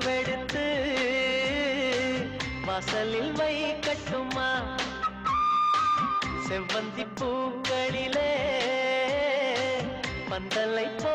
பணமெடுத்து வாசலில் வை கட்டுமா செவ்வந்தி பூக்களிலே பந்தலை போ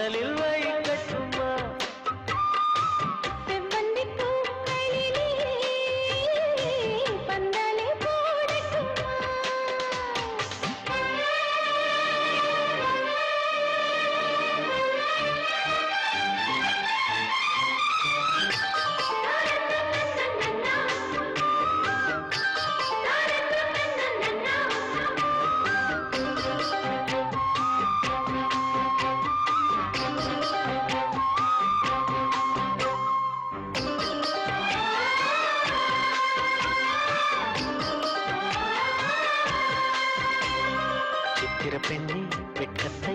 வாசலில் சித்திர பெண்ணை வெட்கத்தை